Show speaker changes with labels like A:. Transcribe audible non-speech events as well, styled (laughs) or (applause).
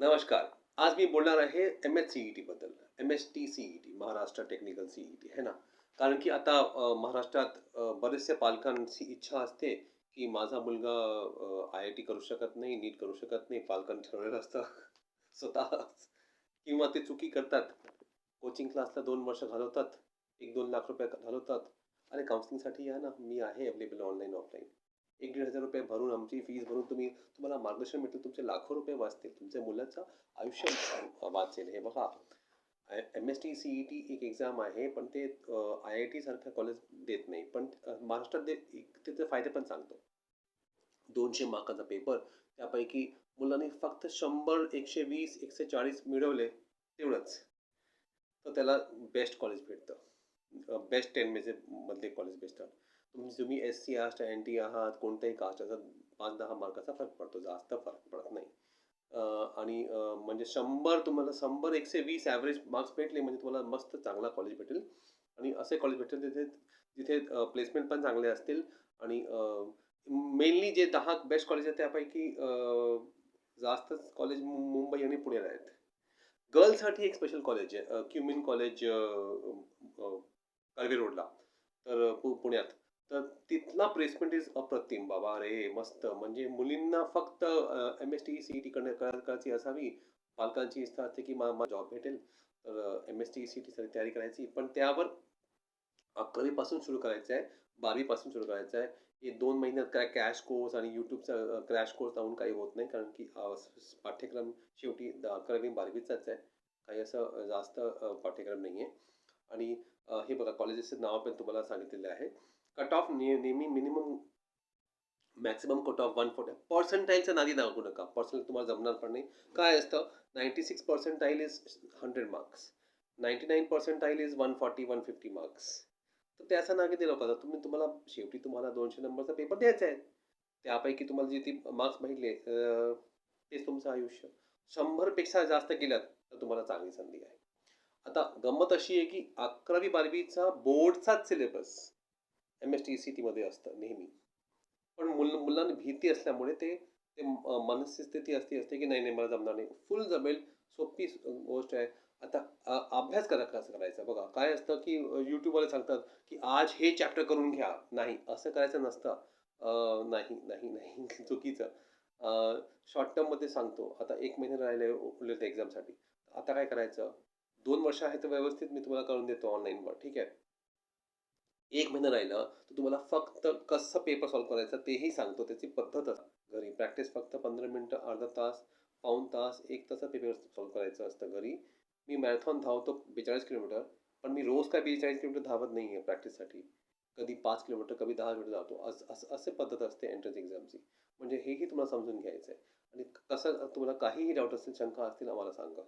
A: नमस्कार. आज मी बोलणार आहे M H C E T बद्दल. M S T C E T Maharashtra technical C E T है ना? कारण की आता महाराष्ट्रात बरेचसे पालकांची इच्छा असते की माझा मुलगा आय आय टी करू शकत नाही नीट करू शकत नाही पालकांनी ठरवलेलं असतं. (laughs) स्वतः किंवा ते चुकी करतात. कोचिंग क्लासला दोन वर्ष घालवतात. एक दोन लाख रुपये घालवतात. अरे काउन्सिलिंगसाठी या ना. मी आहे अवेलेबल ऑनलाईन ऑफलाईन एक दीड हजार रुपये भरून आमची फीज भरून तुम्ही तुम्हाला मार्गदर्शन मिळतं तुमचे लाखो रुपये वाचतील तुमच्या मुलाचं आयुष्य वाचेल. हे बघा M S T C E T एक एक्झाम आहे पण ते आय आय टी सारख्या कॉलेज देत नाही. पण महाराष्ट्रात दे एक त्याचे फायदे पण सांगतो. दोनशे मार्काचा पेपर त्यापैकी मुलांनी फक्त शंभर एकशे वीस एकशे चाळीस मिळवले तेवढंच. तर त्याला बेस्ट कॉलेज भेटतं. बेस्ट टेन मेजे मधले कॉलेज भेटतात. तुम्ही तुम्ही एस सी आहात एन टी आहात कोणत्याही कास्ट असं पाच दहा मार्काचा फरक पडतो जास्त फरक पडत नाही। आणि म्हणजे शंभर तुम्हाला शंभर एकशे वीस ॲव्हरेज मार्क्स भेटले म्हणजे तुम्हाला मस्त चांगला कॉलेज भेटेल. आणि असे कॉलेज भेटेल तिथे जिथे प्लेसमेंट पण चांगले असतील. आणि मेनली जे दहा बेस्ट कॉलेज आहेत त्यापैकी जास्तच कॉलेज मुंबई आणि पुण्याला आहेत. गर्ल्ससाठी एक स्पेशल कॉलेज आहे क्युमिन कॉलेज कर्वे रोडला तर पु पुण्यात. तर तिथला प्लेसमेंट इज अप्रतिम. बाबा रे मस्त. म्हणजे मुलींना फक्त M S T C E T करायची असावी. पालकांची इच्छा असते की मा जॉब भेटेल. तर एम एस टी सी टीसाठी तयारी करायची. पण त्यावर अकरावीपासून सुरू करायचं आहे. बारावीपासून सुरू करायचं आहे. हे दोन महिन्यात काय कॅश कोर्स आणि यूट्यूबचा क्रॅश कोर्स लावून काही होत नाही. कारण की पाठ्यक्रम शेवटी अकरावी बारावीचाच आहे. काही असं जास्त पाठ्यक्रम नाही आहे आणि हे बघा कॉलेजेसचं नाव पण तुम्हाला सांगितलेलं आहे. कट ऑफ नेहमी minimum maximum cut off one forty पर्सेंटाईलचं नादी दाखवू नका. पर्सेंट तुम्हाला जमणार पण नाही. काय असतं? Ninety six percentile is hundred marks ninety nine percentile is one forty one fifty marks तर त्याचा नागे दिलं का तुम्ही तुम्हाला शेवटी तुम्हाला दोनशे नंबरचा पेपर द्यायचा आहे. त्यापैकी तुम्हाला जे ती मार्क्स भेटले तेच तुमचं आयुष्य. शंभरपेक्षा जास्त गेल्यात तर तुम्हाला चांगली संधी आहे. आता गंमत अशी आहे की अकरावी बारावीचा बोर्डचाच syllabus M S T C टीमध्ये असतं नेहमी. पण मुल मुलांना भीती असल्यामुळे ते ते मानसिक स्थिती असते असते की नाही नाही मला जमणार नाही. फुल जमेल सोपी गोष्ट आहे. आता अभ्यास करा कसं करायचा? बघा काय असतं की यूट्यूबवाले सांगतात की आज हे चॅप्टर करून घ्या. नाही असं करायचं नसतं. नाही नाही नाही (laughs) चुकीचं. शॉर्ट टर्ममध्ये सांगतो. आता एक महिने राहिले उरले तर एक्झामसाठी आता काय करायचं? दोन वर्ष आहे तर व्यवस्थित मी तुम्हाला करून देतो ऑनलाईनवर ठीक आहे? एक महिना राहिलं तर तुम्हाला फक्त कसं पेपर सॉल्व करायचं तेही सांगतो त्याची पद्धत असते. घरी प्रॅक्टिस फक्त पंधरा मिनटं अर्धा तास पाऊन तास एक तासात पेपर सॉल्व करायचं असतं घरी. मी मॅरेथॉन धावतो बेचाळीस किलोमीटर पण मी रोज काय बेचाळीस किलोमीटर धावत नाही आहे प्रॅक्टिससाठी कधी पाच किलोमीटर कधी दहा किलोमीटर धावतो. असं असं असे पद्धत असते एंट्रन्स एक्झामची म्हणजे हेही तुम्हाला समजून घ्यायचं आहे आणि कसं तुम्हाला काहीही डाऊट असतील शंका असतील आम्हाला सांगा.